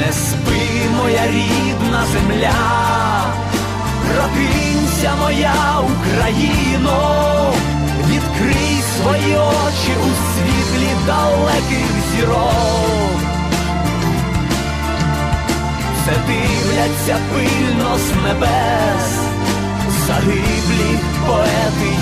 Не спи, моя рідна земля, прокинься, моя Україно, відкрий свої очі у світлі далеких зірок. Все дивляться пильно з небес, загиблі поети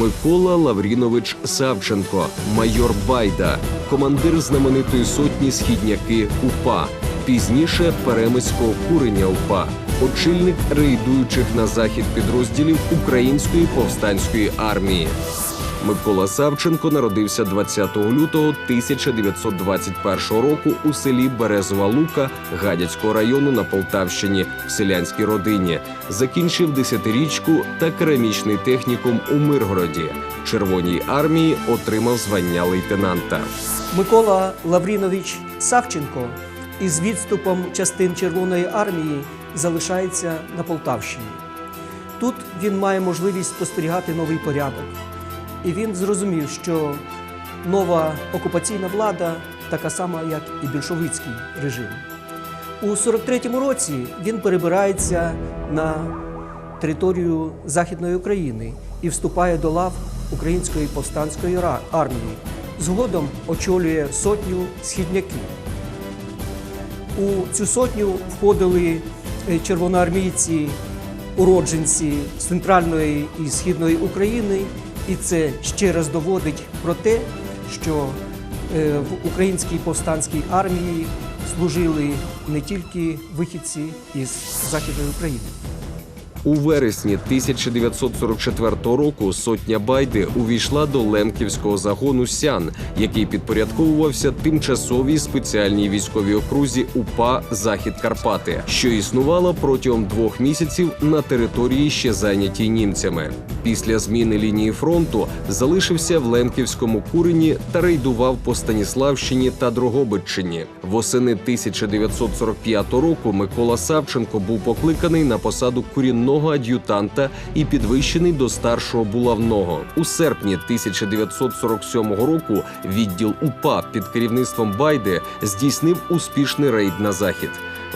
Микола Лаврінович Савченко, майор Байда, командир знаменитої сотні східняки УПА, пізніше перемиського курення УПА, очільник рейдуючих на захід підрозділів Української повстанської армії. Микола Савченко народився 20 лютого 1921 року у селі Березова Лука Гадяцького району на Полтавщині в селянській родині. Закінчив десятирічку та керамічний технікум у Миргороді. Червоній армії отримав звання лейтенанта. Микола Лаврінович Савченко із відступом частин Червоної армії залишається на Полтавщині. Тут він має можливість спостерігати новий порядок. І він зрозумів, що нова окупаційна влада така сама, як і більшовицький режим. У 43-му році він перебирається на територію Західної України і вступає до лав Української повстанської армії. Згодом очолює сотню східняків. У цю сотню входили е, червоноармійці, уродженці з центральної і східної України, і це ще раз доводить про те, що е, в українській повстанській армії служили не тільки вихідці із Західної України. У вересні 1944 року сотня Байди увійшла до Лемківського загону Сян, який підпорядковувався тимчасовій спеціальній військовій окрузі УПА Захід Карпати, що існувала протягом двох місяців на території, ще зайнятій німцями. Після зміни лінії фронту залишився в Лемківському курені та рейдував по Станіславщині та Дрогобиччині. Восени 1945 року Микола Савченко був покликаний на посаду курінного ад'ютанта і підвищений до старшого булавного. У серпні 1947 року відділ УПА під керівництвом Байди здійснив успішний рейд на захід.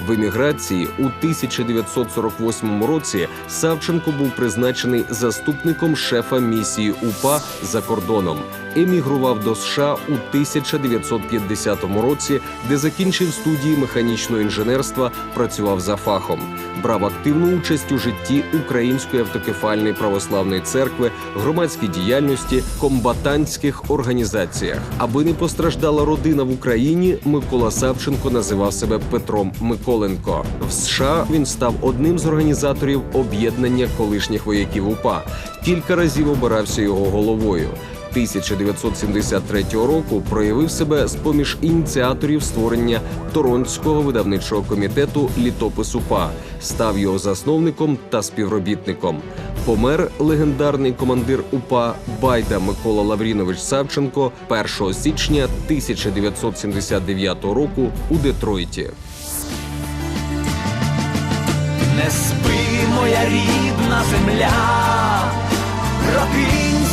В еміграції у 1948 році Савченко був призначений заступником шефа місії УПА за кордоном. Емігрував до США у 1950 році, де закінчив студії механічного інженерства, працював за фахом. Брав активну участь у житті Української автокефальної православної церкви, громадській діяльності, комбатантських організаціях. Аби не постраждала родина в Україні, Микола Савченко називав себе Петром Миколенко. В США він став одним з організаторів об'єднання колишніх вояків УПА. Кілька разів обирався його головою. 1973 року проявив себе з поміж ініціаторів створення Торонтського видавничого комітету літопис УПА, став його засновником та співробітником. Помер легендарний командир УПА Байда Микола Лаврінович Савченко 1 січня 1979 року у Детройті. Не спи, моя рідна земля,